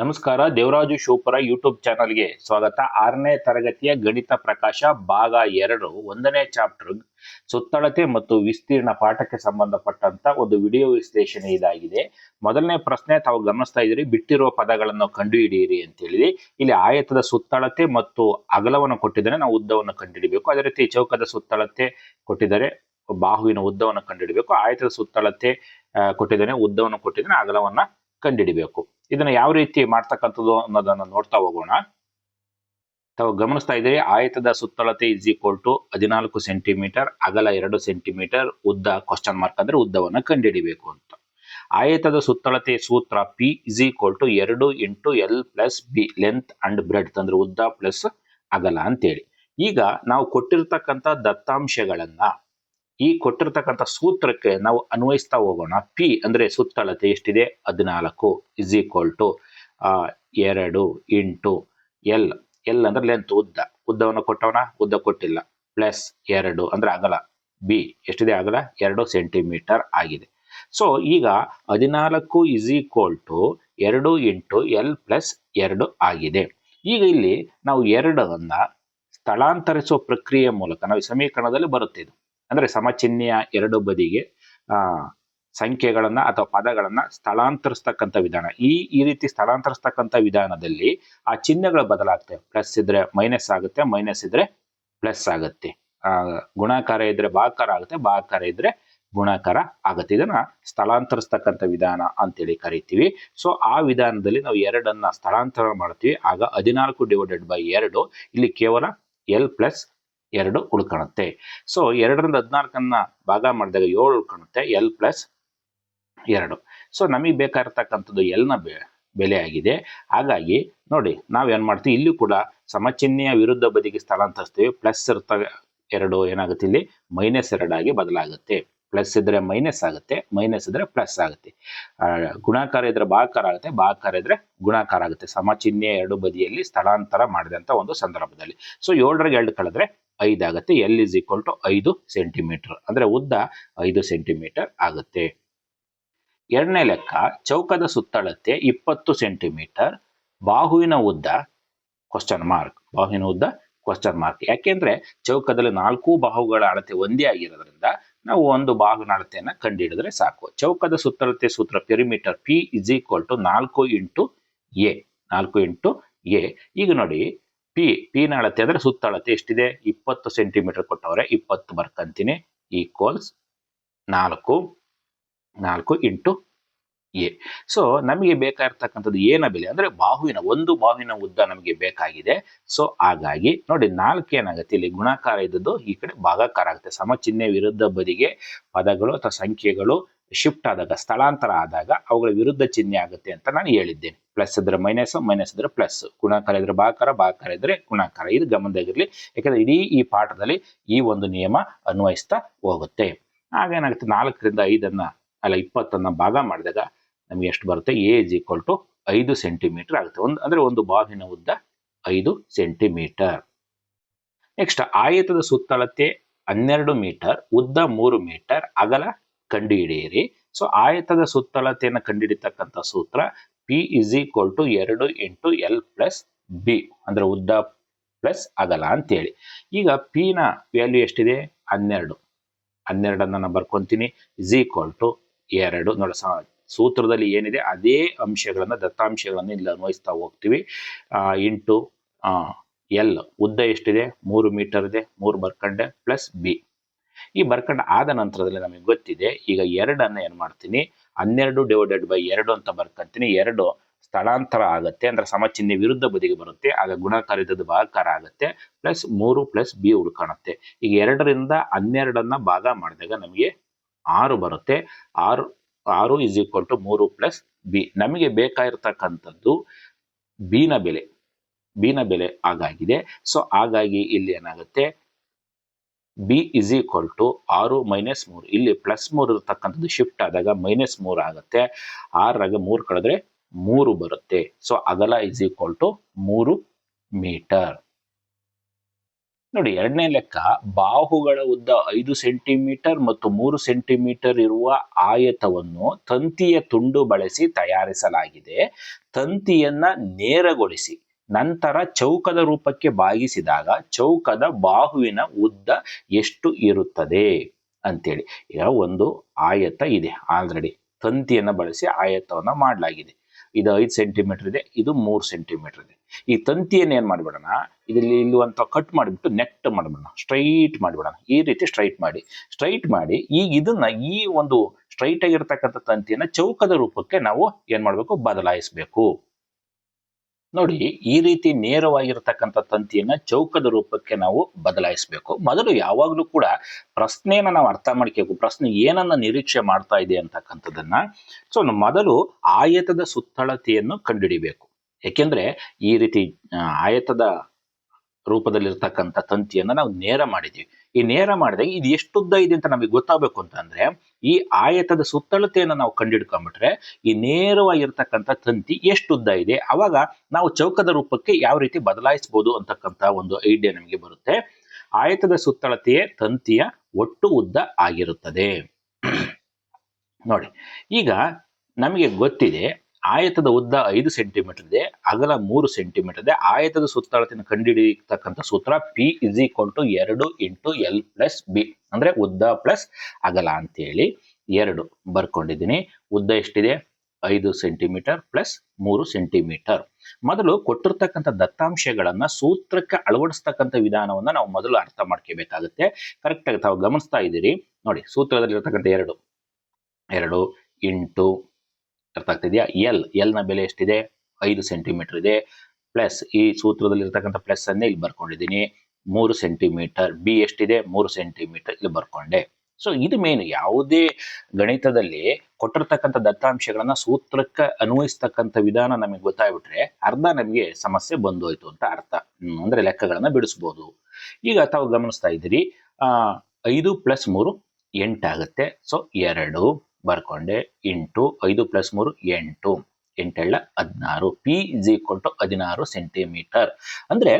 ನಮಸ್ಕಾರ, ದೇವರಾಜು ಶಿವಪುರ ಯೂಟ್ಯೂಬ್ ಚಾನಲ್ಗೆ ಸ್ವಾಗತ. ಆರನೇ ತರಗತಿಯ ಗಣಿತ ಪ್ರಕಾಶ, ಭಾಗ ಎರಡು, ಒಂದನೇ ಚಾಪ್ಟರ್, ಸುತ್ತಳತೆ ಮತ್ತು ವಿಸ್ತೀರ್ಣ ಪಾಠಕ್ಕೆ ಸಂಬಂಧಪಟ್ಟಂತ ಒಂದು ವಿಡಿಯೋ ವಿಶ್ಲೇಷಣೆ ಇದಾಗಿದೆ. ಮೊದಲನೇ ಪ್ರಶ್ನೆ, ತಾವು ಗಮನಿಸ್ತಾ ಇದ್ದೀರಿ ಬಿಟ್ಟಿರುವ ಪದಗಳನ್ನು ಕಂಡುಹಿಡಿಯಿರಿ ಅಂತ ಹೇಳಿ ಇಲ್ಲಿ ಆಯತದ ಸುತ್ತಳತೆ ಮತ್ತು ಅಗಲವನ್ನು ಕೊಟ್ಟಿದ್ದಾರೆ. ನಾವು ಉದ್ದವನ್ನು ಕಂಡುಹಿಡಿಬೇಕು. ಅದೇ ರೀತಿ ಚೌಕದ ಸುತ್ತಳತೆ ಕೊಟ್ಟಿದ್ದಾರೆ. ಬಾಹುವಿನ ಉದ್ದವನ್ನು ಕಂಡುಹಿಡಬೇಕು. ಆಯತದ ಸುತ್ತಳತೆ ಕೊಟ್ಟಿದ್ದಾನೆ, ಉದ್ದವನ್ನು ಕೊಟ್ಟಿದ್ದಾನೆ, ಅಗಲವನ್ನ ಕಂಡುಹಿಡಿಬೇಕು. ಇದನ್ನ ಯಾವ ರೀತಿ ಮಾಡ್ತಕ್ಕಂಥದ್ದು ಅನ್ನೋದನ್ನ ನೋಡ್ತಾ ಹೋಗೋಣ. ತಾವು ಗಮನಿಸ್ತಾ ಇದ್ದೀರಿ, ಆಯತದ ಸುತ್ತಳತೆ ಇಸ್ ಈಕ್ವಲ್ ಟು ಹದಿನಾಲ್ಕು ಸೆಂಟಿಮೀಟರ್ ಅಗಲ ಎರಡು ಸೆಂಟಿಮೀಟರ್ ಉದ್ದ ಕ್ವಶನ್ ಮಾರ್ಕ್ ಅಂದ್ರೆ ಉದ್ದವನ್ನು ಕಂಡುಹಿಡಿಬೇಕು ಅಂತ. ಆಯತದ ಸುತ್ತಳತೆ ಸೂತ್ರ ಪಿ ಇಸ್ ಈಕ್ವಲ್ ಟು ಎರಡು into L plus B length and breadth ಅಂದ್ರೆ ಉದ್ದ ಪ್ಲಸ್ ಅಗಲ ಅಂತೇಳಿ. ಈಗ ನಾವು ಕೊಟ್ಟಿರ್ತಕ್ಕಂಥ ದತ್ತಾಂಶಗಳನ್ನ ಈ ಕೊಟ್ಟಿರ್ತಕ್ಕಂಥ ಸೂತ್ರಕ್ಕೆ ನಾವು ಅನ್ವಯಿಸ್ತಾ ಹೋಗೋಣ. ಪಿ ಅಂದ್ರೆ ಸುತ್ತಳತೆ ಎಷ್ಟಿದೆ? ಹದಿನಾಲ್ಕು ಇಸ್ ಈಕ್ವಲ್ ಟು ಎರಡು ಇಂಟು ಎಲ್. ಎಲ್ ಅಂದ್ರೆ ಲೆಂತ್ ಉದ್ದ. ಉದ್ದವನ್ನು ಕೊಟ್ಟವನ? ಉದ್ದ ಕೊಟ್ಟಿಲ್ಲ. ಪ್ಲಸ್ ಎರಡು ಅಂದ್ರೆ ಅಗಲ. ಬಿ ಎಷ್ಟಿದೆ? ಅಗಲ. ಎರಡು ಸೆಂಟಿಮೀಟರ್ ಆಗಿದೆ. ಸೊ ಈಗ ಹದಿನಾಲ್ಕು ಇಸ್ ಈಕ್ವಲ್ ಟು ಎರಡು ಇಂಟು ಎಲ್ ಪ್ಲಸ್ ಎರಡು ಆಗಿದೆ. ಈಗ ಇಲ್ಲಿ ನಾವು ಎರಡನ್ನು ಸ್ಥಳಾಂತರಿಸುವ ಪ್ರಕ್ರಿಯೆ ಮೂಲಕ, ನಾವು ಸಮೀಕರಣದಲ್ಲಿ ಬರುತ್ತಿದ್ದು. ಅಂದ್ರೆ ಸಮಚಿಹ್ನೆಯ ಎರಡು ಬದಿಗೆ, ಆ, ಸಂಖ್ಯೆಗಳನ್ನ ಅಥವಾ ಪದಗಳನ್ನ ಸ್ಥಳಾಂತರಿಸ್ತಕ್ಕಂಥ ವಿಧಾನ. ಈ ಈ ರೀತಿ ಸ್ಥಳಾಂತರಿಸ್ತಕ್ಕಂಥ ವಿಧಾನದಲ್ಲಿ ಆ ಚಿಹ್ನೆಗಳು ಬದಲಾಗ್ತವೆ. ಪ್ಲಸ್ ಇದ್ರೆ ಮೈನಸ್ ಆಗುತ್ತೆ, ಮೈನಸ್ ಇದ್ರೆ ಪ್ಲಸ್ ಆಗುತ್ತೆ. ಆ, ಗುಣಾಕಾರ ಇದ್ರೆ ಭಾಕಾರ ಆಗುತ್ತೆ ಭಾಕಾರ ಇದ್ರೆ ಗುಣಾಕಾರ ಆಗುತ್ತೆ. ಇದನ್ನ ಸ್ಥಳಾಂತರಿಸ್ತಕ್ಕಂಥ ವಿಧಾನ ಅಂತೇಳಿ ಕರಿತೀವಿ. ಸೊ ಆ ವಿಧಾನದಲ್ಲಿ ನಾವು ಎರಡನ್ನ ಸ್ಥಳಾಂತರ ಮಾಡ್ತೀವಿ. ಆಗ ಹದಿನಾಲ್ಕು ಡಿವೈಡೆಡ್ ಬೈ ಎರಡು, ಇಲ್ಲಿ ಕೇವಲ ಎಲ್ ಪ್ಲಸ್ ಎರಡು ಉಳ್ಕೊಳುತ್ತೆ ಸೊ ಎರಡರಿಂದ ಹದಿನಾಲ್ಕನ್ನ ಭಾಗ ಮಾಡಿದಾಗ ಏಳು ಉಳ್ಕೊಳುತ್ತೆ ಎಲ್ ಪ್ಲಸ್ ಎರಡು. ಸೊ ನಮಗೆ ಬೇಕಾಗಿರ್ತಕ್ಕಂಥದ್ದು ಎಲ್ನ ಬೆ ಬೆಲೆ ಆಗಿದೆ. ಹಾಗಾಗಿ ನೋಡಿ ನಾವೇನು ಮಾಡ್ತೀವಿ, ಇಲ್ಲಿ ಕೂಡ ಸಮಚಿಹ್ನೆಯ ವಿರುದ್ಧ ಬದಿಗೆ ಸ್ಥಳಾಂತರಿಸ್ತೀವಿ. ಪ್ಲಸ್ ಇರ್ತವೆ ಎರಡು ಏನಾಗುತ್ತೆ ಇಲ್ಲಿ? ಮೈನಸ್ ಎರಡಾಗಿ ಬದಲಾಗುತ್ತೆ. ಪ್ಲಸ್ ಇದ್ರೆ ಮೈನಸ್ ಆಗುತ್ತೆ ಮೈನಸ್ ಇದ್ರೆ ಪ್ಲಸ್ ಆಗುತ್ತೆ. ಗುಣಾಕಾರ ಇದ್ರೆ ಭಾಕಾರ ಆಗುತ್ತೆ ಭಾಕಾರ ಇದ್ರೆ ಗುಣಾಕಾರ ಆಗುತ್ತೆ. ಸಮಚಿಹ್ನೆ ಎರಡು ಬದಿಯಲ್ಲಿ ಸ್ಥಳಾಂತರ ಮಾಡಿದಂತ ಒಂದು ಸಂದರ್ಭದಲ್ಲಿ. ಸೊ ಏಳರಿಗೆ ಎರಡು ಕಳೆದ್ರೆ ಐದಾಗುತ್ತೆ ಎಲ್ ಇಸ್ ಈಕ್ವಲ್ ಟು ಐದು ಸೆಂಟಿಮೀಟರ್ ಅಂದ್ರೆ ಉದ್ದ ಐದು ಸೆಂಟಿಮೀಟರ್ ಆಗುತ್ತೆ. ಎರಡನೇ ಲೆಕ್ಕ, ಚೌಕದ ಸುತ್ತಳತೆ ಇಪ್ಪತ್ತು ಸೆಂಟಿಮೀಟರ್ ಬಾಹುವಿನ ಉದ್ದ ಕ್ವಶನ್ ಮಾರ್ಕ್ ಬಾಹುವಿನ ಉದ್ದ ಕ್ವಶನ್ ಮಾರ್ಕ್ ಯಾಕೆಂದ್ರೆ ಚೌಕದಲ್ಲಿ ನಾಲ್ಕು ಬಾಹುಗಳ ಅಳತೆ ಒಂದೇ ಆಗಿರೋದ್ರಿಂದ ನಾವು ಒಂದು ಭಾಗ ನಡತೆಯನ್ನು ಕಂಡುಹಿಡಿದ್ರೆ ಸಾಕು. ಚೌಕದ ಸುತ್ತಳತೆ ಸೂತ್ರ perimeter P is equal to ನಾಲ್ಕು ಇಂಟು ಎ ನಾಲ್ಕು ಇಂಟು ಎ ಈಗ ನೋಡಿ ಪಿ ಪಿ ನ ಅಳತೆ ಅಂದ್ರೆ ಸುತ್ತಳತೆ ಎಷ್ಟಿದೆ? ಇಪ್ಪತ್ತು ಸೆಂಟಿಮೀಟರ್ ಕೊಟ್ಟವ್ರೆ ಇಪ್ಪತ್ತು ಬರ್ಕಂತೀನಿ. ಈಕ್ವಲ್ಸ್ ನಾಲ್ಕು ನಾಲ್ಕು ಇಂಟು ಎ. ಸೊ ನಮಗೆ ಬೇಕಾಗಿರ್ತಕ್ಕಂಥದ್ದು ಏನ ಬೆಲೆ? ಅಂದ್ರೆ ಬಾಹುವಿನ, ಒಂದು ಬಾಹುವಿನ ಉದ್ದ ನಮಗೆ ಬೇಕಾಗಿದೆ. ಸೊ ಹಾಗಾಗಿ ನೋಡಿ ನಾಲ್ಕು ಏನಾಗುತ್ತೆ? ಇಲ್ಲಿ ಗುಣಾಕಾರ ಇದ್ದದ್ದು ಈ ಕಡೆ ಭಾಗಾಕಾರ ಆಗುತ್ತೆ. ಸಮಚಿಹ್ನೆ, ವಿರುದ್ಧ ಬದಿಗೆ ಪದಗಳು ಅಥವಾ ಸಂಖ್ಯೆಗಳು ಶಿಫ್ಟ್ ಆದಾಗ, ಸ್ಥಳಾಂತರ ಆದಾಗ ಅವುಗಳ ವಿರುದ್ಧ ಚಿಹ್ನೆ ಆಗುತ್ತೆ ಅಂತ ನಾನು ಹೇಳಿದ್ದೇನೆ. ಪ್ಲಸ್ ಇದ್ರೆ ಮೈನಸ್ ಮೈನಸ್ ಇದ್ರೆ ಪ್ಲಸ್ ಗುಣಾಕಾರ ಇದ್ರೆ ಭಾಕಾರ ಭಾಗಕಾರ ಇದ್ರೆ ಗುಣಾಕಾರ. ಇದು ಗಮನದಾಗಿರ್ಲಿ ಯಾಕಂದ್ರೆ ಇಡೀ ಈ ಪಾಠದಲ್ಲಿ ಈ ಒಂದು ನಿಯಮ ಅನ್ವಯಿಸ್ತಾ ಹೋಗುತ್ತೆ. ಆಗೇನಾಗುತ್ತೆ ನಾಲ್ಕರಿಂದ ಐದನ್ನ, ಅಲ್ಲ ಇಪ್ಪತ್ತನ್ನ ಭಾಗ ಮಾಡಿದಾಗ ನಮ್ಗೆ ಎಷ್ಟು ಬರುತ್ತೆ? ಎ ಇಸ್ ಈಕ್ವಲ್ ಟು ಐದು ಸೆಂಟಿಮೀಟರ್ ಆಗುತ್ತೆ. ಒಂದು ಅಂದ್ರೆ ಒಂದು ಬಾವಿನ ಉದ್ದ ಐದು ಸೆಂಟಿಮೀಟರ್ ನೆಕ್ಸ್ಟ್ ಆಯತದ ಸುತ್ತಳತೆ ಹನ್ನೆರಡು ಮೀಟರ್ ಉದ್ದ ಮೂರು ಮೀಟರ್ ಅಗಲ ಕಂಡುಹಿಡಿಯಿರಿ. ಸೊ ಆಯತದ ಸುತ್ತಳತೆಯನ್ನು ಕಂಡುಹಿಡಿತಕ್ಕಂಥ ಸೂತ್ರ ಪಿ ಇಸ್ ಈಕ್ವಲ್ ಟು ಎರಡು ಇಂಟು ಎಲ್ ಪ್ಲಸ್ ಬಿ ಅಂದ್ರೆ ಉದ್ದ ಪ್ಲಸ್ ಅಗಲ ಅಂತೇಳಿ. ಈಗ ಪಿನ ವ್ಯಾಲ್ಯೂ ಎಷ್ಟಿದೆ? ಹನ್ನೆರಡು. ಹನ್ನೆರಡನ್ನ ನಾನು ಬರ್ಕೊಂತೀನಿ. ಇಸ್ ಈಕ್ವಲ್ ಟು ಎರಡು. ನೋಡ ಸೂತ್ರದಲ್ಲಿ ಏನಿದೆ, ಅದೇ ಅಂಶಗಳನ್ನು, ದತ್ತಾಂಶಗಳನ್ನು ಇಲ್ಲಿ ಅನ್ವಯಿಸ್ತಾ ಹೋಗ್ತೀವಿ. ಇಂಟು ಎಲ್, ಉದ್ದ ಎಷ್ಟಿದೆ? ಮೂರು ಮೀಟರ್ ಇದೆ, ಮೂರು ಬರ್ಕಂಡೆ ಪ್ಲಸ್ ಬಿ. ಈ ಬರ್ಕಂಡ ಆದ ನಂತರದಲ್ಲಿ ನಮಗೆ ಗೊತ್ತಿದೆ, ಈಗ ಎರಡನ್ನು ಏನು ಮಾಡ್ತೀನಿ? ಹನ್ನೆರಡು ಡಿವೈಡೆಡ್ ಬೈ ಎರಡು ಅಂತ ಬರ್ಕಂತೀನಿ. ಎರಡು ಸ್ಥಳಾಂತರ ಆಗುತ್ತೆ, ಅಂದ್ರೆ ಸಮಚಿಹ್ನೆ ವಿರುದ್ಧ ಬದಿಗೆ ಬರುತ್ತೆ, ಆಗ ಗುಣಕಾರ್ಯದ ಭಾಗಕಾರ ಆಗುತ್ತೆ, ಪ್ಲಸ್ ಮೂರು ಪ್ಲಸ್ ಬಿ ಉಳ್ಕೊಳುತ್ತೆ ಈಗ ಎರಡರಿಂದ ಹನ್ನೆರಡನ್ನ ಭಾಗ ಮಾಡಿದಾಗ ನಮಗೆ ಆರು ಬರುತ್ತೆ. ಆರು ಆರು ಇಸ್ ಈಕ್ವಲ್ ಟು ಮೂರು ಪ್ಲಸ್ ಬಿ ನಮಗೆ ಬೇಕಾಗಿರ್ತಕ್ಕಂಥದ್ದು ಬಿನ ಬೆಲೆ. ಬಿನ ಬೆಲೆ ಹಾಗಾಗಿದೆ ಸೊ ಹಾಗಾಗಿ ಇಲ್ಲಿ ಏನಾಗುತ್ತೆ? ಬಿ ಇಸ್ ಈಕ್ವಲ್ ಟು ಆರು ಮೈನಸ್ ಮೂರು. ಇಲ್ಲಿ ಪ್ಲಸ್ ಮೂರು ಇರತಕ್ಕಂಥದ್ದು ಶಿಫ್ಟ್ ಆದಾಗ ಮೈನಸ್ ಮೂರು ಆಗುತ್ತೆ. ಆರಾಗ ಮೂರು ಕಳೆದ್ರೆ ಮೂರು ಬರುತ್ತೆ. ಸೊ ಅಗಲ ಇಸ್ ಈಕ್ವಲ್ ಟು ಮೂರು ಮೀಟರ್ ನೋಡಿ, ಎರಡನೇ ಲೆಕ್ಕ, ಬಾಹುಗಳ ಉದ್ದ ಐದು ಸೆಂಟಿಮೀಟರ್ ಮತ್ತು ಮೂರು ಸೆಂಟಿಮೀಟರ್ ಇರುವ ಆಯತವನ್ನು ತಂತಿಯ ತುಂಡು ಬಳಸಿ ತಯಾರಿಸಲಾಗಿದೆ. ತಂತಿಯನ್ನ ನೇರಗೊಳಿಸಿ, ನಂತರ ಚೌಕದ ರೂಪಕ್ಕೆ ಬಾಗಿಸಿದಾಗ ಚೌಕದ ಬಾಹುವಿನ ಉದ್ದ ಎಷ್ಟು ಇರುತ್ತದೆ ಅಂತೇಳಿ. ಈಗ ಒಂದು ಆಯತ ಇದೆ, ಆಲ್ರೆಡಿ ತಂತಿಯನ್ನು ಬಳಸಿ ಆಯತವನ್ನು ಮಾಡಲಾಗಿದೆ. ಇದು ಐದು ಸೆಂಟಿಮೀಟರ್ ಇದೆ, ಇದು ಮೂರು ಸೆಂಟಿಮೀಟರ್ ಇದೆ. ಈ ತಂತಿಯನ್ನು ಏನು ಮಾಡಿಬಿಡೋಣ? ಇದರಲ್ಲಿ ಇಲ್ಲಿ ಅಂತ ಕಟ್ ಮಾಡಿಬಿಟ್ಟು ನೆಟ್ ಮಾಡಿಬಿಡೋಣ. ಸ್ಟ್ರೈಟ್ ಮಾಡಿಬಿಡೋಣ. ಈ ರೀತಿ ಸ್ಟ್ರೈಟ್ ಮಾಡಿ. ಸ್ಟ್ರೈಟ್ ಮಾಡಿ, ಈಗ ಇದನ್ನ ಈ ಒಂದು ಸ್ಟ್ರೈಟ್ ಆಗಿರ್ತಕ್ಕಂಥ ತಂತಿಯನ್ನು ಚೌಕದ ರೂಪಕ್ಕೆ ನಾವು ಏನು ಮಾಡಬೇಕು? ಬದಲಾಯಿಸಬೇಕು. ನೋಡಿ, ಈ ರೀತಿ ನೇರವಾಗಿರ್ತಕ್ಕಂಥ ತಂತಿಯನ್ನ ಚೌಕದ ರೂಪಕ್ಕೆ ನಾವು ಬದಲಾಯಿಸಬೇಕು. ಮೊದಲು ಯಾವಾಗಲೂ ಕೂಡ ಪ್ರಶ್ನೆಯನ್ನ ನಾವು ಅರ್ಥ ಮಾಡ್ಕೋಬೇಕು. ಪ್ರಶ್ನೆ ಏನನ್ನ ನಿರೀಕ್ಷೆ ಮಾಡ್ತಾ ಇದೆ ಅಂತಕ್ಕಂಥದ್ದನ್ನ. ಸೊ ಮೊದಲು ಆಯತದ ಸುತ್ತಳತೆಯನ್ನು ಕಂಡುಹಿಡಿಬೇಕು. ಯಾಕೆಂದ್ರೆ ಈ ರೀತಿ ಆಯತದ ರೂಪದಲ್ಲಿರ್ತಕ್ಕಂಥ ತಂತಿಯನ್ನ ನಾವು ನೇರ ಮಾಡಿದೀವಿ ಈ ನೇರ ಮಾಡಿದಾಗ ಇದು ಎಷ್ಟು ಉದ್ದ ಇದೆ ಅಂತ ನಮಗೆ ಗೊತ್ತಾಗಬೇಕು ಅಂತಂದ್ರೆ ಈ ಆಯತದ ಸುತ್ತಳತೆಯನ್ನು ನಾವು ಕಂಡಿಡ್ಕೊಂಡ್ಬಿಟ್ರೆ ಈ ನೇರವಾಗಿರ್ತಕ್ಕಂಥ ತಂತಿ ಎಷ್ಟು ಉದ್ದ ಇದೆ, ಅವಾಗ ನಾವು ಚೌಕದ ರೂಪಕ್ಕೆ ಯಾವ ರೀತಿ ಬದಲಾಯಿಸಬಹುದು ಅಂತಕ್ಕಂಥ ಒಂದು ಐಡಿಯಾ ನಮಗೆ ಬರುತ್ತೆ. ಆಯತದ ಸುತ್ತಳತೆಯೇ ತಂತಿಯ ಒಟ್ಟು ಉದ್ದ ಆಗಿರುತ್ತದೆ. ನೋಡಿ, ಈಗ ನಮಗೆ ಗೊತ್ತಿದೆ ಆಯತದ ಉದ್ದ ಐದು ಸೆಂಟಿಮೀಟರ್ ಇದೆ ಅಗಲ ಮೂರು ಸೆಂಟಿಮೀಟರ್ ಇದೆ ಆಯತದ ಸುತ್ತಳತೆಯನ್ನು ಕಂಡುಹಿಡಿಯತಕ್ಕಂಥ ಸೂತ್ರ ಪಿ ಇಸ್ ಈಕ್ವಲ್ ಟು ಎರಡು ಇಂಟು ಎಲ್ ಪ್ಲಸ್ ಬಿ ಅಂದ್ರೆ ಉದ್ದ ಪ್ಲಸ್ ಅಗಲ ಅಂತೇಳಿ ಎರಡು ಬರ್ಕೊಂಡಿದ್ದೀನಿ. ಉದ್ದ ಎಷ್ಟಿದೆ? ಐದು ಸೆಂಟಿಮೀಟರ್ ಪ್ಲಸ್ ಮೂರು ಸೆಂಟಿಮೀಟರ್. ಮೊದಲು ಕೊಟ್ಟಿರ್ತಕ್ಕಂಥ ದತ್ತಾಂಶಗಳನ್ನ ಸೂತ್ರಕ್ಕೆ ಅಳವಡಿಸ್ತಕ್ಕಂಥ ವಿಧಾನವನ್ನು ನಾವು ಮೊದಲು ಅರ್ಥ ಮಾಡ್ಕೋಬೇಕಾಗುತ್ತೆ. ಕರೆಕ್ಟಾಗಿ ತಾವು ಗಮನಿಸ್ತಾ ಇದ್ದೀರಿ. ನೋಡಿ, ಸೂತ್ರದಲ್ಲಿರ್ತಕ್ಕಂಥ ಎರಡು. ಎರಡು ಇಂಟು ಅರ್ಥ ಆಗ್ತಿದೆಯಾ ಎಲ್ ಎಲ್ನ ಬೆಲೆ ಎಷ್ಟಿದೆ? ಐದು ಸೆಂಟಿಮೀಟರ್ ಇದೆ. ಪ್ಲಸ್ ಈ ಸೂತ್ರದಲ್ಲಿ ಇರ್ತಕ್ಕಂಥ ಪ್ಲಸ್ ಅನ್ನೇ ಇಲ್ಲಿ ಬರ್ಕೊಂಡಿದ್ದೀನಿ. ಮೂರು ಸೆಂಟಿಮೀಟರ್ ಬಿ ಎಷ್ಟಿದೆ? ಮೂರು ಸೆಂಟಿಮೀಟರ್ ಇಲ್ಲಿ ಬರ್ಕೊಂಡೆ. ಸೊ ಇದು ಮೇನ್ ಯಾವುದೇ ಗಣಿತದಲ್ಲಿ ಕೊಟ್ಟಿರ್ತಕ್ಕಂಥ ದತ್ತಾಂಶಗಳನ್ನ ಸೂತ್ರಕ್ಕೆ ಅನ್ವಯಿಸ್ತಕ್ಕಂಥ ವಿಧಾನ ನಮಗೆ ಗೊತ್ತಾಗ್ಬಿಟ್ರೆ ಅರ್ಧ ನಮಗೆ ಸಮಸ್ಯೆ ಬಂದು ಹೋಯ್ತು ಅಂತ ಅರ್ಥ. ಅಂದ್ರೆ ಲೆಕ್ಕಗಳನ್ನ ಬಿಡಿಸ್ಬೋದು. ಈಗ ತಾವು ಗಮನಿಸ್ತಾ ಇದ್ದೀರಿ ಐದು ಪ್ಲಸ್ ಮೂರು ಎಂಟಾಗುತ್ತೆ ಸೊ ಎರಡು. ಬರ್ಕೊಂಡೆ ಇಂಟು ಐದು ಪ್ಲಸ್ ಮೂರು ಎಂಟು. ಎಂಟೆಳ್ಳ ಹದಿನಾರು. ಪಿ ಇಸ್ ಈಕ್ವಲ್ ಟು ಹದಿನಾರು ಸೆಂಟಿಮೀಟರ್ ಅಂದ್ರೆ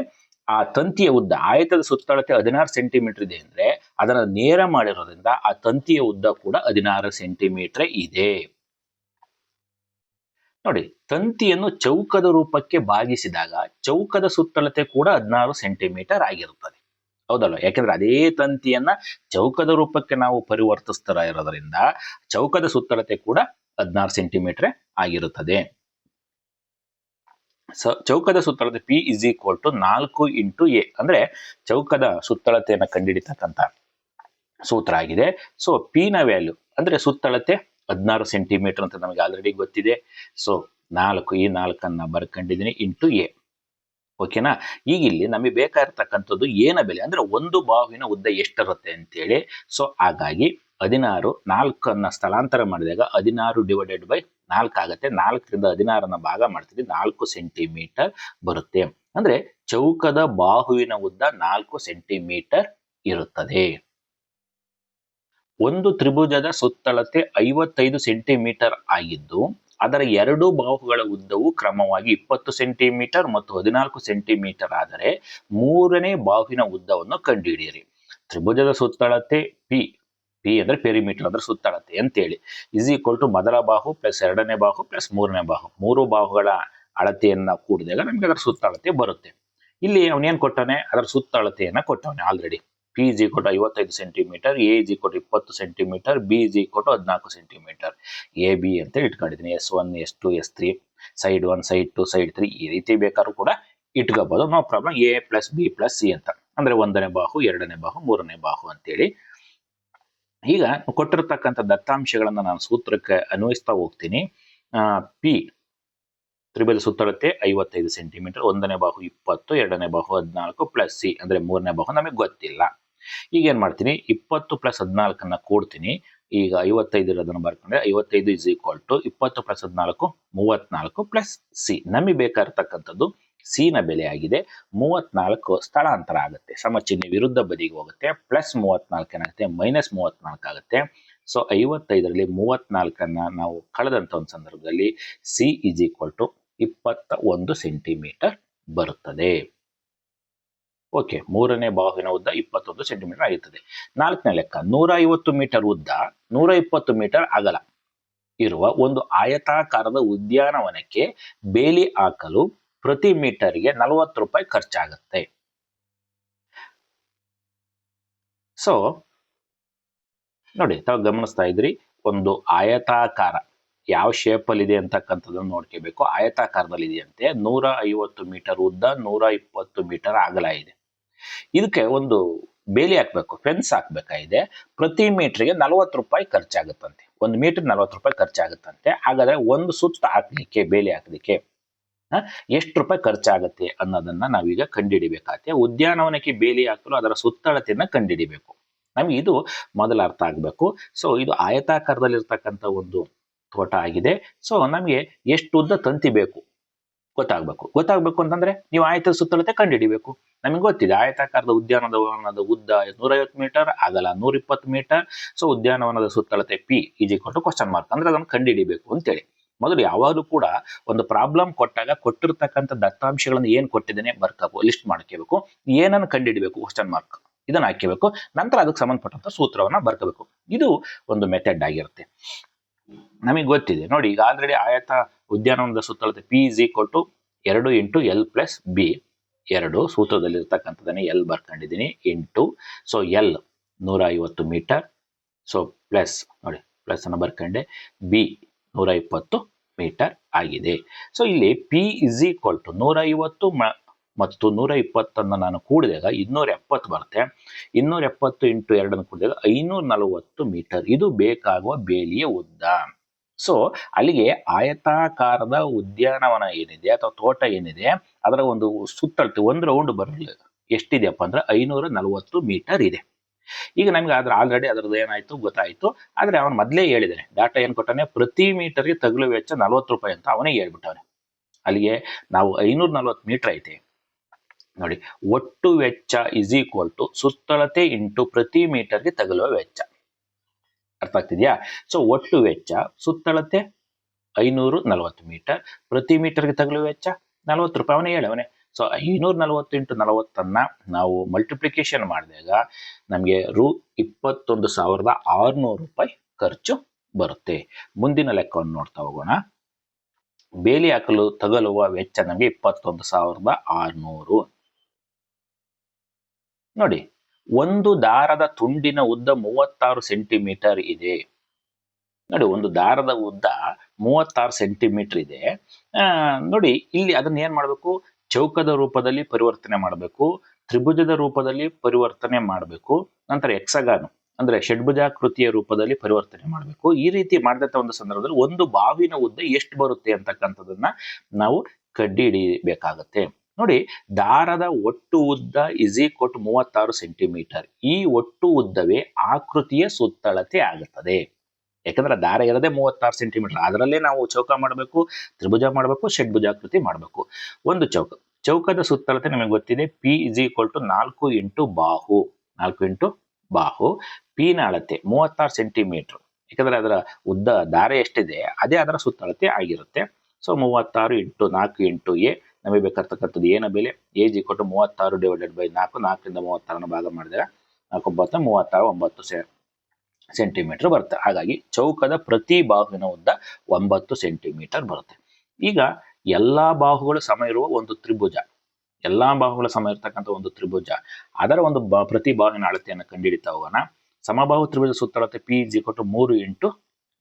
ಆ ತಂತಿಯ ಉದ್ದ, ಆಯತದ ಸುತ್ತಳತೆ ಹದಿನಾರು ಸೆಂಟಿಮೀಟರ್ ಇದೆ ಅಂದ್ರೆ ಅದನ್ನ ನೇರ ಮಾಡಿರೋದ್ರಿಂದ ಆ ತಂತಿಯ ಉದ್ದ ಕೂಡ ಹದಿನಾರು ಸೆಂಟಿಮೀಟರ್ ಇದೆ. ನೋಡಿ, ತಂತಿಯನ್ನು ಚೌಕದ ರೂಪಕ್ಕೆ ಭಾಗಿಸಿದಾಗ ಚೌಕದ ಸುತ್ತಳತೆ ಕೂಡ ಹದಿನಾರು ಸೆಂಟಿಮೀಟರ್ ಆಗಿರುತ್ತದೆ. ಹೌದಲ್ಲ? ಯಾಕಂದ್ರೆ ಅದೇ ತಂತಿಯನ್ನ ಚೌಕದ ರೂಪಕ್ಕೆ ನಾವು ಪರಿವರ್ತಿಸ್ತಾ ಇರೋದ್ರಿಂದ ಚೌಕದ ಸುತ್ತಳತೆ ಕೂಡ ಹದಿನಾರು ಸೆಂಟಿಮೀಟರ್ ಆಗಿರುತ್ತದೆ. ಸ, ಚೌಕದ ಸುತ್ತಳತೆ ಪಿ ಇಸ್ ಈಕ್ವಲ್ ಟು ನಾಲ್ಕು ಇಂಟು ಎ ಅಂದ್ರೆ ಚೌಕದ ಸುತ್ತಳತೆಯನ್ನು ಕಂಡುಹಿಡಿತಕ್ಕಂಥ ಸೂತ್ರ ಆಗಿದೆ. ಸೊ ಪಿ ನ ವ್ಯಾಲ್ಯೂ ಅಂದ್ರೆ ಸುತ್ತಳತೆ ಹದಿನಾರು ಸೆಂಟಿಮೀಟರ್ ಅಂತ ನಮಗೆ ಆಲ್ರೆಡಿ ಗೊತ್ತಿದೆ. ಸೊ ನಾಲ್ಕು ಈ ನಾಲ್ಕನ್ನ ಬರ್ಕೊಂಡಿದ್ದೀನಿ ಇಂಟು ಎ ಓಕೆನಾ ಈಗ ಇಲ್ಲಿ ನಮಗೆ ಬೇಕಾಗಿರ್ತಕ್ಕಂಥದ್ದು ಏನ ಬೆಲೆ? ಅಂದ್ರೆ ಒಂದು ಬಾವಿನ ಉದ್ದ ಎಷ್ಟಿರುತ್ತೆ ಅಂತೇಳಿ. ಸೊ ಹಾಗಾಗಿ ಹದಿನಾರು, ನಾಲ್ಕನ್ನ ಸ್ಥಳಾಂತರ ಮಾಡಿದಾಗ ಹದಿನಾರು ಡಿವೈಡೆಡ್ ಬೈ ನಾಲ್ಕು ಆಗುತ್ತೆ. ನಾಲ್ಕರಿಂದ ಹದಿನಾರನ್ನ ಭಾಗ ಮಾಡ್ತೀವಿ ನಾಲ್ಕು ಸೆಂಟಿಮೀಟರ್ ಬರುತ್ತೆ. ಅಂದ್ರೆ ಚೌಕದ ಬಾಹುವಿನ ಉದ್ದ ನಾಲ್ಕು ಸೆಂಟಿಮೀಟರ್ ಇರುತ್ತದೆ. ಒಂದು ತ್ರಿಭುಜದ ಸುತ್ತಳತೆ ಐವತ್ತೈದು ಸೆಂಟಿಮೀಟರ್ ಆಗಿದ್ದು ಅದರ ಎರಡು ಬಾಹುಗಳ ಉದ್ದವು ಕ್ರಮವಾಗಿ ಇಪ್ಪತ್ತು ಸೆಂಟಿಮೀಟರ್ ಮತ್ತು ಹದಿನಾಲ್ಕು ಸೆಂಟಿಮೀಟರ್ ಆದರೆ ಮೂರನೇ ಬಾಹುವಿನ ಉದ್ದವನ್ನು ಕಂಡುಹಿಡಿಯಿರಿ. ತ್ರಿಭುಜದ ಸುತ್ತಳತೆ ಪಿ ಪಿ ಅಂದ್ರೆ ಪೆರಿಮೀಟರ್ ಅಂದ್ರೆ ಸುತ್ತಳತೆ ಅಂತೇಳಿ. ಇಸ್ ಈಕ್ವಲ್ ಟು ಮೊದಲ ಬಾಹು ಪ್ಲಸ್ ಎರಡನೇ ಬಾಹು ಪ್ಲಸ್ ಮೂರನೇ ಬಾಹು. ಮೂರು ಬಾಹುಗಳ ಅಳತೆಯನ್ನ ಕೂಡಿದಾಗ ನಮಗೆ ಅದರ ಸುತ್ತಳತೆ ಬರುತ್ತೆ. ಇಲ್ಲಿ ಅವನೇನ್ ಕೊಟ್ಟಾನೆ ಅದರ ಸುತ್ತಳತೆಯನ್ನ ಕೊಟ್ಟವನೆ ಆಲ್ರೆಡಿ ಪಿ ಇಸ್ ಕೊಟ್ಟು ಐವತ್ತೈದು centimetre A G equal to ಇಪ್ಪತ್ತು ಸೆಂಟಿಮೀಟರ್ ಬಿ ಜಿ ಕೊಟ್ಟು ಹದಿನಾಲ್ಕು ಸೆಂಟಿಮೀಟರ್ ಎ ಬಿ ಅಂತ ಇಟ್ಕೊಂಡಿದ್ದೀನಿ. S one S two S three side one side two side three ಈ ರೀತಿ ಬೇಕಾದ್ರೂ ಕೂಡ ಇಟ್ಕೋಬಹುದು no problem A plus B plus C ಅಂತ. ಅಂದ್ರೆ ಒಂದನೇ ಬಾಹು, ಎರಡನೇ ಬಾಹು, ಮೂರನೇ ಬಾಹು ಅಂತೇಳಿ. ಈಗ ಕೊಟ್ಟಿರ್ತಕ್ಕಂಥ ದತ್ತಾಂಶಗಳನ್ನ ನಾನು ಸೂತ್ರಕ್ಕೆ ಅನ್ವಯಿಸ್ತಾ ಹೋಗ್ತೀನಿ. ಪಿ ತ್ರಿಬಲ್ ಸುತ್ತಳತೆ ಐವತ್ತೈದು ಸೆಂಟಿಮೀಟರ್ ಒಂದನೇ ಬಾಹು ಇಪ್ಪತ್ತು, ಎರಡನೇ ಬಾಹು ಹದಿನಾಲ್ಕು ಪ್ಲಸ್ ಸಿ ಅಂದ್ರೆ ಮೂರನೇ ಬಾಹು ನಮಗೆ ಗೊತ್ತಿಲ್ಲ. ಈಗ ಏನ್ ಮಾಡ್ತೀನಿ? ಇಪ್ಪತ್ತು ಪ್ಲಸ್ ಹದಿನಾಲ್ಕನ್ನು ಕೂಡ್ತೀನಿ. ಈಗ ಐವತ್ತೈದು ಇರೋದನ್ನು ಬರ್ಕೊಂಡ್ರೆ ಐವತ್ತೈದು ಇಸ್ ಈಕ್ವಲ್ ಟು ಇಪ್ಪತ್ತು ಪ್ಲಸ್ ಹದಿನಾಲ್ಕು, ಮೂವತ್ನಾಲ್ಕು ಪ್ಲಸ್ ಸಿ ನಮಗೆ ಬೇಕಾಗಿರ್ತಕ್ಕಂಥದ್ದು ಸಿನ ಬೆಲೆ ಆಗಿದೆ. ಮೂವತ್ನಾಲ್ಕು ಸ್ಥಳಾಂತರ ಆಗುತ್ತೆ. ಸಮಚಿಹ್ನೆ ವಿರುದ್ಧ ಬದಿಗೆ ಹೋಗುತ್ತೆ. ಪ್ಲಸ್ ಮೂವತ್ನಾಲ್ಕು ಏನಾಗುತ್ತೆ? ಮೈನಸ್ ಮೂವತ್ನಾಲ್ಕು ಆಗುತ್ತೆ. ಸೊ ಐವತ್ತೈದರಲ್ಲಿ ಮೂವತ್ನಾಲ್ಕನ್ನ ನಾವು ಕಳೆದಂತ ಒಂದು ಸಂದರ್ಭದಲ್ಲಿ ಸಿ ಇಸ್ ಈಕ್ವಲ್ ಟು ಇಪ್ಪತ್ತ ಒಂದು ಸೆಂಟಿಮೀಟರ್ ಬರುತ್ತದೆ. ಓಕೆ, ಮೂರನೇ ಬಾಹುವಿನ ಉದ್ದ ಇಪ್ಪತ್ತೊಂದು ಸೆಂಟಿಮೀಟರ್ ಆಗಿರ್ತದೆ. ನಾಲ್ಕನೇ ಲೆಕ್ಕ ನೂರ ಐವತ್ತು ಮೀಟರ್ ಉದ್ದ ನೂರ ಇಪ್ಪತ್ತು ಮೀಟರ್ ಅಗಲ. ಇರುವ ಒಂದು ಆಯತಾಕಾರದ ಉದ್ಯಾನವನಕ್ಕೆ ಬೇಲಿ ಹಾಕಲು ಪ್ರತಿ ಮೀಟರ್ಗೆ ನಲವತ್ತು ರೂಪಾಯಿ ಖರ್ಚಾಗುತ್ತೆ. ಸೊ ನೋಡಿ, ತಾವು ಗಮನಿಸ್ತಾ ಇದ್ರಿ, ಒಂದು ಆಯತಾಕಾರ ಯಾವ ಶೇಪಲ್ಲಿ ಇದೆ ಅಂತಕ್ಕಂಥದ್ದನ್ನು ನೋಡ್ಕೋಬೇಕು. ಆಯತಾಕಾರದಲ್ಲಿ ಇದೆಯಂತೆ ನೂರ ಐವತ್ತು ಮೀಟರ್ ಉದ್ದ ನೂರ ಇಪ್ಪತ್ತು ಮೀಟರ್ ಅಗಲ ಇದೆ. ಇದಕ್ಕೆ ಒಂದು ಬೇಲಿ ಹಾಕ್ಬೇಕು ಫೆನ್ಸ್ ಹಾಕ್ಬೇಕಾಗಿದೆ. ಪ್ರತಿ ಮೀಟ್ರಿಗೆ ನಲವತ್ತು ರೂಪಾಯಿ ಖರ್ಚಾಗುತ್ತಂತೆ. ಒಂದು ಮೀಟರ್ ನಲವತ್ತು ರೂಪಾಯಿ ಖರ್ಚಾಗುತ್ತಂತೆ. ಹಾಗಾದ್ರೆ ಒಂದು ಸುತ್ತ ಹಾಕ್ಲಿಕ್ಕೆ, ಬೇಲಿ ಹಾಕ್ಲಿಕ್ಕೆ ಎಷ್ಟು ರೂಪಾಯಿ ಖರ್ಚಾಗುತ್ತೆ ಅನ್ನೋದನ್ನ ನಾವೀಗ ಕಂಡುಹಿಡಿಬೇಕಾಗತ್ತೆ ಉದ್ಯಾನವನಕ್ಕೆ ಬೇಲಿ ಹಾಕಲು ಅದರ ಸುತ್ತಳತೆಯನ್ನ ಕಂಡುಹಿಡಿಬೇಕು ನಮಗೆ ಇದು ಮೊದಲ ಅರ್ಥ ಆಗ್ಬೇಕು. ಸೊ ಇದು ಆಯತಾಕಾರದಲ್ಲಿರ್ತಕ್ಕಂಥ ಒಂದು ತೋಟ ಆಗಿದೆ. ಸೊ ನಮಗೆ ಎಷ್ಟು ಉದ್ದ ತಂತಿ ಬೇಕು? ಗೊತ್ತಾಗ್ಬೇಕು. ಗೊತ್ತಾಗಬೇಕು ಅಂತಂದ್ರೆ ನೀವು ಆಯತದ ಸುತ್ತಳತೆ ಕಂಡುಹಿಡಿಬೇಕು ನಮಗೆ ಗೊತ್ತಿದೆ, ಆಯತಾಕಾರದ ಉದ್ಯಾನವನದ ಉದ್ದ ನೂರೈವತ್ತು ಮೀಟರ್ ಅಗಲ ನೂರ ಇಪ್ಪತ್ತು ಮೀಟರ್ ಸೊ ಉದ್ಯಾನವನದ ಸುತ್ತಳತೆ ಪಿ ಕೊಟ್ಟು ಕ್ವಶನ್ ಮಾರ್ಕ್ ಅಂದ್ರೆ ಅದನ್ನು ಕಂಡುಹಿಡಿಬೇಕು ಅಂತೇಳಿ. ಮೊದಲು ಯಾವಾಗಲೂ ಕೂಡ ಒಂದು ಪ್ರಾಬ್ಲಮ್ ಕೊಟ್ಟಾಗ ಕೊಟ್ಟಿರ್ತಕ್ಕಂಥ ದತ್ತಾಂಶಗಳನ್ನು ಏನು ಕೊಟ್ಟಿದ್ದೇನೆ ಬರ್ಕಬೇಕು ಲಿಸ್ಟ್ ಮಾಡ್ಕೋಬೇಕು. ಏನನ್ನು ಕಂಡುಹಿಡಿಬೇಕು ಕ್ವಶನ್ ಮಾರ್ಕ್ ಇದನ್ನ ಹಾಕಿಬೇಕು. ನಂತರ ಅದಕ್ಕೆ ಸಂಬಂಧಪಟ್ಟಂತ ಸೂತ್ರವನ್ನ ಬರ್ಕಬೇಕು. ಇದು ಒಂದು ಮೆಥಡ್ ಆಗಿರುತ್ತೆ. ನಮಗೆ ಗೊತ್ತಿದೆ. ನೋಡಿ, ಈಗ ಆಲ್ರೆಡಿ ಆಯತ ಉದ್ಯಾನವನದ ಸುತ್ತಳತೆ ಪಿ ಇಸ್ ಈಕ್ವಲ್ ಟು ಎರಡು ಇಂಟು ಎಲ್ ಪ್ಲಸ್ ಬಿ ಎರಡು ಸೂತ್ರದಲ್ಲಿ ಇರ್ತಕ್ಕಂಥದ್ದನ್ನೇ ಎಲ್ ಬರ್ಕೊಂಡಿದ್ದೀನಿ ಇಂಟು ಸೊ ಎಲ್ ನೂರ ಐವತ್ತು ಮೀಟರ್ ಸೊ ಪ್ಲಸ್ ನೋಡಿ ಪ್ಲಸ್ ಅನ್ನು ಬರ್ಕೊಂಡೆ ಬಿ ನೂರ ಇಪ್ಪತ್ತು ಮೀಟರ್ ಆಗಿದೆ. ಸೊ ಇಲ್ಲಿ ಪಿ ಇಸ್ ಈಕ್ವಲ್ ಟು ನೂರ ಐವತ್ತು ಮತ್ತು ನೂರ ಇಪ್ಪತ್ತನ್ನು ನಾನು ಕೂಡಿದಾಗ ಇನ್ನೂರ ಎಪ್ಪತ್ತು ಬರುತ್ತೆ. ಇನ್ನೂರ ಎಪ್ಪತ್ತು ಇಂಟು ಎರಡನ್ನು ಕೂಡಿದಾಗ ಐನೂರ ನಲವತ್ತು ಮೀಟರ್. ಇದು ಬೇಕಾಗುವ ಬೇಲಿಯ ಉದ್ದ. ಸೊ ಅಲ್ಲಿಗೆ ಆಯತಾಕಾರದ ಉದ್ಯಾನವನ ಏನಿದೆ ಅಥವಾ ತೋಟ ಏನಿದೆ, ಅದರ ಒಂದು ಸುತ್ತಳತೆ ಒಂದು ರೌಂಡ್ ಬರಲಿ. ಎಷ್ಟಿದೆಯಪ್ಪ ಅಂದ್ರೆ ಐನೂರ ನಲವತ್ತು ಮೀಟರ್ ಇದೆ. ಈಗ ನಮ್ಗೆ ಅದ್ರ ಆಲ್ರೆಡಿ ಅದ್ರದ್ದು ಏನಾಯ್ತು ಗೊತ್ತಾಯ್ತು. ಆದ್ರೆ ಅವನು ಮೊದಲೇ ಹೇಳಿದಾನೆ ಡಾಟಾ ಏನ್ ಕೊಟ್ಟಾನೆ? ಪ್ರತಿ ಮೀಟರ್ಗೆ ತಗಲು ವೆಚ್ಚ ನಲವತ್ತು ರೂಪಾಯಿ ಅಂತ ಅವನೇ ಹೇಳ್ಬಿಟ್ಟವನೆ. ಅಲ್ಲಿಗೆ ನಾವು ಐನೂರ ನಲವತ್ತು ಮೀಟರ್ ಐತೆ. ನೋಡಿ, ಒಟ್ಟು ವೆಚ್ಚ ಇಸ್ ಈಕ್ವಲ್ ಟು ಸುತ್ತಳತೆ ಇಂಟು ಪ್ರತಿ ಮೀಟರ್ಗೆ ತಗಲುವ ವೆಚ್ಚ. ಅರ್ಥ ಆಗ್ತಿದ್ಯಾ ಸೊ ಒಟ್ಟು ವೆಚ್ಚ ಸುತ್ತಳತೆ ಐನೂರು ನಲವತ್ತು ಮೀಟರ್ ಪ್ರತಿ ಮೀಟರ್ಗೆ ತಗಲು ವೆಚ್ಚ ನಲವತ್ತು ರೂಪಾಯಿ. ಅವನೇ ಹೇಳವನೆ ಸೊ ಐನೂರ ನಲವತ್ತು ಇಂಟು ನಲವತ್ತನ್ನ ನಾವು ಮಲ್ಟಿಪ್ಲಿಕೇಶನ್ ಮಾಡಿದಾಗ ನಮಗೆ ರು ಇಪ್ಪತ್ತೊಂದು ಸಾವಿರದ ಆರುನೂರು ರೂಪಾಯಿ ಖರ್ಚು ಬರುತ್ತೆ. ಮುಂದಿನ ಲೆಕ್ಕವನ್ನು ನೋಡ್ತಾ ಹೋಗೋಣ. ಬೇಲಿ ಹಾಕಲು ತಗಲುವ ವೆಚ್ಚ ನಮಗೆ ಇಪ್ಪತ್ತೊಂದು ಸಾವಿರದ ಆರುನೂರು. ನೋಡಿ ಒಂದು ದಾರದ ತುಂಡಿನ ಉದ್ದ ಮೂವತ್ತಾರು ಸೆಂಟಿಮೀಟರ್ ಇದೆ. ನೋಡಿ, ಒಂದು ದಾರದ ಉದ್ದ ಮೂವತ್ತಾರು ಸೆಂಟಿಮೀಟರ್ ಇದೆ. ನೋಡಿ, ಇಲ್ಲಿ ಅದನ್ನ ಏನ್ ಮಾಡಬೇಕು? ಚೌಕದ ರೂಪದಲ್ಲಿ ಪರಿವರ್ತನೆ ಮಾಡಬೇಕು, ತ್ರಿಭುಜದ ರೂಪದಲ್ಲಿ ಪರಿವರ್ತನೆ ಮಾಡಬೇಕು, ನಂತರ ಎಕ್ಸಗಾನು ಅಂದ್ರೆ ಷಡ್ಭುಜಾಕೃತಿಯ ರೂಪದಲ್ಲಿ ಪರಿವರ್ತನೆ ಮಾಡಬೇಕು. ಈ ರೀತಿ ಮಾಡಿದಂಥ ಒಂದು ಸಂದರ್ಭದಲ್ಲಿ ಒಂದು ಬಾವಿನ ಉದ್ದ ಎಷ್ಟು ಬರುತ್ತೆ ಅಂತಕ್ಕಂಥದನ್ನ ನಾವು ಕಡ್ಡಿ ಹಿಡಿಬೇಕಾಗತ್ತೆ ನೋಡಿ, ದಾರದ ಒಟ್ಟು ಉದ್ದ ಇಸ್ ಈಕ್ವಲ್ ಟು ಮೂವತ್ತಾರು ಸೆಂಟಿಮೀಟರ್ ಈ ಒಟ್ಟು ಉದ್ದವೇ ಆಕೃತಿಯ ಸುತ್ತಳತೆ ಆಗುತ್ತದೆ. ಯಾಕಂದ್ರೆ ದಾರ ಇರದೆ ಮೂವತ್ತಾರು ಸೆಂಟಿಮೀಟರ್ ಅದರಲ್ಲೇ ನಾವು ಚೌಕ ಮಾಡಬೇಕು, ತ್ರಿಭುಜ ಮಾಡಬೇಕು, ಷಡ್ಭುಜಾಕೃತಿ ಮಾಡಬೇಕು. ಒಂದು ಚೌಕ. ಚೌಕದ ಸುತ್ತಳತೆ ನಮಗೆ ಗೊತ್ತಿದೆ ಪಿ ಇಸ್ ಈಕ್ವಲ್ ಟು ನಾಲ್ಕು ಇಂಟು ಬಾಹು. ನಾಲ್ಕು ಇಂಟು ಬಾಹು. ಪಿನ ಅಳತೆ ಮೂವತ್ತಾರು ಸೆಂಟಿಮೀಟರ್ ಯಾಕಂದ್ರೆ ಅದರ ಉದ್ದ, ದಾರ ಎಷ್ಟಿದೆ, ಅದೇ ಅದರ ಸುತ್ತಳತೆ ಆಗಿರುತ್ತೆ. ಸೊ ಮೂವತ್ತಾರು ಇಂಟು ನಾಲ್ಕು ಇಂಟು ಎ ನಮಗೆ ಬೇಕಾಗ್ತಕ್ಕಂಥದ್ದು ಏನ ಬೆಲೆ? ಏಜ್ ಈಕ್ವಲ್ ಟು ಮೂವತ್ತಾರು ಡಿವೈಡೆಡ್ ಬೈ ನಾಲ್ಕು, ನಾಲ್ಕರಿಂದ ಮೂವತ್ತಾರನ್ನು ಭಾಗ ಮಾಡಿದ್ರೆ ನಾಲ್ಕು ಒಂಬತ್ತು ಮೂವತ್ತಾರು, ಒಂಬತ್ತು ಸೆ ಸೆಂಟಿಮೀಟರ್ ಬರುತ್ತೆ. ಹಾಗಾಗಿ ಚೌಕದ ಪ್ರತಿ ಬಾಹುವಿನ ಉದ್ದ ಒಂಬತ್ತು ಸೆಂಟಿಮೀಟರ್ ಬರುತ್ತೆ. ಈಗ ಎಲ್ಲಾ ಬಾಹುಗಳು ಸಮ ಇರುವ ಒಂದು ತ್ರಿಭುಜ, ಎಲ್ಲಾ ಬಾಹುಗಳ ಸಮ ಇರತಕ್ಕಂಥ ಒಂದು ತ್ರಿಭುಜ, ಅದರ ಒಂದು ಪ್ರತಿ ಬಾಹುವಿನ ಅಳತೆಯನ್ನು ಕಂಡುಹಿಡಿತಾ ಹೋಗೋಣ. ಸಮಬಾಹು ತ್ರಿಭುಜ ಸುತ್ತಳತೆ ಪಿ ಜಿ ಕೊಟ್ಟು ಮೂರು ಇಂಟು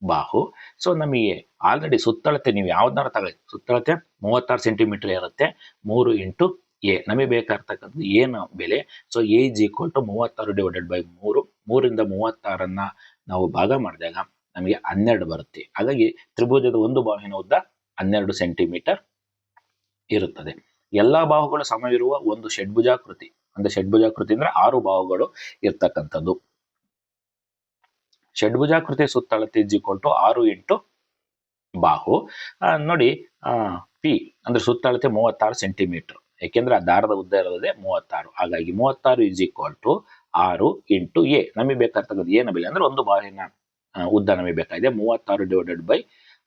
ಬಾಹು. ಸೊ ನಮಗೆ ಆಲ್ರೆಡಿ ಸುತ್ತಳತೆ, ನೀವು ಯಾವ್ದಾರು ತಗೊಳ್ಳಿ. ಸುತ್ತಳತೆ ಮೂವತ್ತಾರು ಸೆಂಟಿಮೀಟರ್ ಇರುತ್ತೆ. ಮೂರು ಇಂಟು ಎ. ನಮಗೆ ಬೇಕಾಗಿರ್ತಕ್ಕಂಥದ್ದು ಏನು ಬೆಲೆ. So A is equal to ಮೂವತ್ತಾರು ಡಿವೈಡೆಡ್ ಬೈ ಮೂರು. ಮೂರಿಂದ ಮೂವತ್ತಾರನ್ನ ನಾವು ಭಾಗ ಮಾಡಿದಾಗ ನಮಗೆ ಹನ್ನೆರಡು ಬರುತ್ತೆ. ಹಾಗಾಗಿ ತ್ರಿಭುಜದ ಒಂದು ಬಾಹುವಿನ ಉದ್ದ ಹನ್ನೆರಡು ಸೆಂಟಿಮೀಟರ್ ಇರುತ್ತದೆ. ಎಲ್ಲ ಬಾಹುಗಳು ಸಮವಿರುವ ಒಂದು ಷಡ್ಭುಜಾಕೃತಿ. ಅಂದ್ರೆ ಷಡ್ಭುಜಾಕೃತಿ ಅಂದ್ರೆ ಆರು ಬಾಹುಗಳು ಇರ್ತಕ್ಕಂಥದ್ದು. ಷಡ್ಭುಜಾಕೃತಿ ಸುತ್ತಳತೆ ಇಸ್ ಈಕ್ವಲ್ ಟು ಆರು ಇಂಟು ಬಾಹು. ನೋಡಿ ಪಿ ಅಂದ್ರೆ ಸುತ್ತಳತೆ ಮೂವತ್ತಾರು ಸೆಂಟಿಮೀಟರ್. ಯಾಕೆಂದ್ರೆ ಆ ದಾರದ ಉದ್ದ ಇರೋದೇ ಮೂವತ್ತಾರು. ಹಾಗಾಗಿ ಮೂವತ್ತಾರು ಇಸ್ ಈಕ್ವಲ್ ಟು ಆರು ಇಂಟು ಎ. ನಮಗೆ ಬೇಕಾಗ್ತಕ್ಕಂಥದ್ದು ಏನು ಬೆಲೆ ಅಂದ್ರೆ ಒಂದು ಬಾಹಿನ ಉದ್ದ ನಮಗೆ ಬೇಕಾಗಿದೆ. ಮೂವತ್ತಾರು ಡಿವೈಡೆಡ್ ಬೈ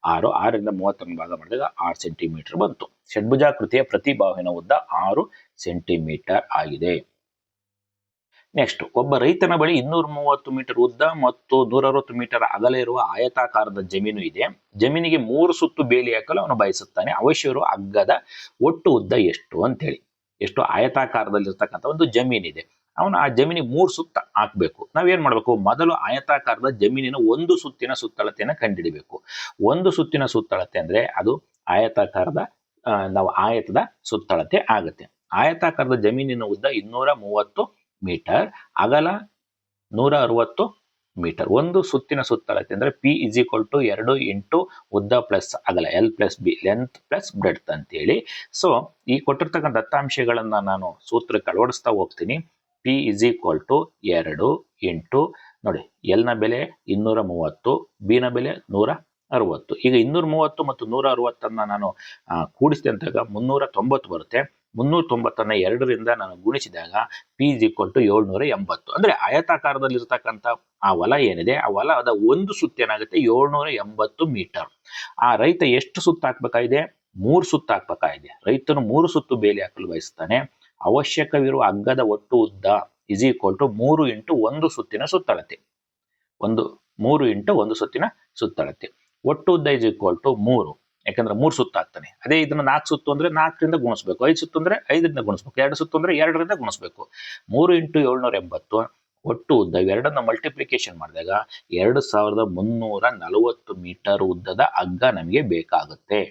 ಆರು. ಆರರಿಂದ ಮೂವತ್ತೊಂದು ಭಾಗ ಮಾಡಿದಾಗ ಆರು ಸೆಂಟಿಮೀಟರ್ ಬಂತು. ಷಡ್ಭುಜಾಕೃತಿಯ ಪ್ರತಿ ಬಾಹಿನ ಉದ್ದ ಆರು ಸೆಂಟಿಮೀಟರ್ ಆಗಿದೆ. ನೆಕ್ಸ್ಟ್ ಒಬ್ಬ ರೈತನ ಬಳಿ ಇನ್ನೂರ ಮೂವತ್ತು ಮೀಟರ್ ಉದ್ದ ಮತ್ತು ನೂರ ಅರವತ್ತು ಮೀಟರ್ ಅಗಲ ಇರುವ ಆಯತಾಕಾರದ ಜಮೀನು ಇದೆ. ಜಮೀನಿಗೆ ಮೂರು ಸುತ್ತು ಬೇಲಿ ಹಾಕಲು ಅವನು ಬಯಸುತ್ತಾನೆ. ಅವಶ್ಯವಿರುವ ಅಗ್ಗದ ಒಟ್ಟು ಉದ್ದ ಎಷ್ಟು ಅಂತೇಳಿ. ಎಷ್ಟು ಆಯತಾಕಾರದಲ್ಲಿರ್ತಕ್ಕಂಥ ಒಂದು ಜಮೀನಿದೆ ಅವನು ಆ ಜಮೀನಿಗೆ ಮೂರು ಸುತ್ತ ಹಾಕ್ಬೇಕು. ನಾವೇನ್ ಮಾಡಬೇಕು? ಮೊದಲು ಆಯತಾಕಾರದ ಜಮೀನಿನ ಒಂದು ಸುತ್ತಿನ ಸುತ್ತಳತೆಯನ್ನು ಕಂಡಿಡಿಬೇಕು. ಒಂದು ಸುತ್ತಿನ ಸುತ್ತಳತೆ ಅಂದ್ರೆ ಅದು ಆಯತಾಕಾರದ ನಾವು ಆಯತದ ಸುತ್ತಳತೆ ಆಗುತ್ತೆ. ಆಯತಾಕಾರದ ಜಮೀನಿನ ಉದ್ದ ಇನ್ನೂರ ಮೂವತ್ತು ಮೀಟರ್ ಅಗಲ ನೂರ ಅರವತ್ತು ಮೀಟರ್. ಒಂದು ಸುತ್ತಿನ ಸುತ್ತಳತೆ ಅಂದ್ರೆ ಪಿ ಇಸ್ ಈಕ್ವಲ್ ಟು ಎರಡು ಇಂಟು ಉದ್ದ ಪ್ಲಸ್ ಅಗಲ L plus B length plus breadth ಅಂತೇಳಿ. ಸೊ ಈ ಕೊಟ್ಟಿರ್ತಕ್ಕಂಥ ದತ್ತಾಂಶಗಳನ್ನು ನಾನು ಸೂತ್ರಕ್ಕೆ ಅಳವಡಿಸ್ತಾ ಹೋಗ್ತೀನಿ. ಪಿ ಇಸ್ ಈಕ್ವಲ್ ಟು ಎರಡು ಇಂಟು ನೋಡಿ ಎಲ್ನ ಬೆಲೆ ಇನ್ನೂರ ಮೂವತ್ತು ಬಿನ ಬೆಲೆ ನೂರ ಅರವತ್ತು. ಈಗ ಇನ್ನೂರ ಮೂವತ್ತು ಮತ್ತು ನೂರ ಅರವತ್ತನ್ನ ನಾನು ಆ, ಕೂಡಿಸಿದೆ ಅಂದಾಗ ಮುನ್ನೂರ ತೊಂಬತ್ತು ಬರುತ್ತೆ. ಮುನ್ನೂರ ತೊಂಬತ್ತನ್ನ ಎರಡರಿಂದ ನಾನು ಗುಣಿಸಿದಾಗ ಪಿ ಇಸ್ ಈಕ್ವಲ್ ಟು ಏಳ್ನೂರ ಎಂಬತ್ತು. ಅಂದರೆ ಆಯತಾಕಾರದಲ್ಲಿರ್ತಕ್ಕಂಥ ಆ ಹೊಲ ಏನಿದೆ, ಆ ಹೊಲದ ಒಂದು ಸುತ್ತ ಏನಾಗುತ್ತೆ? ಏಳ್ನೂರ ಎಂಬತ್ತು ಮೀಟರ್. ಆ ರೈತ ಎಷ್ಟು ಸುತ್ತ ಹಾಕ್ಬೇಕಾಗಿದೆ? ಮೂರು ಸುತ್ತು ಹಾಕ್ಬೇಕಾಗಿದೆ. ರೈತನು ಮೂರು ಸುತ್ತು ಬೇಲಿ ಹಾಕಲು ಬಯಸ್ತಾನೆ. ಅವಶ್ಯಕವಿರುವ ಅಗ್ಗದ ಒಟ್ಟು ಉದ್ದ ಇಸ್ ಈಕ್ವಲ್ ಟು ಮೂರು ಇಂಟು ಒಂದು ಸುತ್ತಿನ ಸುತ್ತಳತೆ. ಒಂದು, ಮೂರು ಇಂಟು ಒಂದು ಸುತ್ತಿನ ಸುತ್ತಳತೆ. ಒಟ್ಟು ಉದ್ದ ಇಸ್ ಈಕ್ವಲ್ ಟು ಮೂರು. ಯಾಕಂದ್ರೆ ಮೂರು ಸುತ್ತು ಆಗ್ತಾನೆ. ಅದೇ ಇದನ್ನ ನಾಲ್ಕು ಸುತ್ತು ಅಂದ್ರೆ ನಾಲ್ಕರಿಂದ ಗುಣಿಸ್ಬೇಕು. ಐದು ಸುತ್ತು ಅಂದ್ರೆ ಐದರಿಂದ ಗುಣಿಸ್ಬೇಕು. ಎರಡು ಸುತ್ತು ಅಂದ್ರೆ ಎರಡರಿಂದ ಗುಣಿಸ್ಬೇಕು. ಮೂರು ಇಂಟು ಏಳ್ನೂರ ಎಂಬತ್ತು ಒಟ್ಟು ಉದ್ದ ಇವೆರಡನ್ನ ಮಲ್ಟಿಪ್ಲಿಕೇಶನ್ ಮಾಡಿದಾಗ ಎರಡು ಸಾವಿರದ ಮುನ್ನೂರ ನಲವತ್ತು ಮೀಟರ್ ಉದ್ದದ ಅಗ್ಗ ನಮಗೆ ಬೇಕಾಗುತ್ತೆ.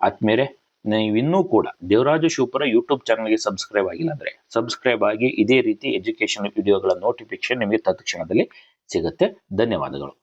ಆದ್ಮೇಲೆ ನೀವಿನ್ನೂ ಕೂಡ ದೇವರಾಜು ಶಿವಪುರ ಯೂಟ್ಯೂಬ್ ಚಾನಲ್ಗೆ ಸಬ್ಸ್ಕ್ರೈಬ್ ಆಗಿಲ್ಲ ಅಂದ್ರೆ ಸಬ್ಸ್ಕ್ರೈಬ್ ಆಗಿ ಇದೇ ರೀತಿ ಎಜುಕೇಶನ್ ವಿಡಿಯೋಗಳ ನೋಟಿಫಿಕೇಶನ್ ನಿಮಗೆ ತತ್ಕ್ಷಣದಲ್ಲಿ ಸಿಗುತ್ತೆ. ಧನ್ಯವಾದಗಳು.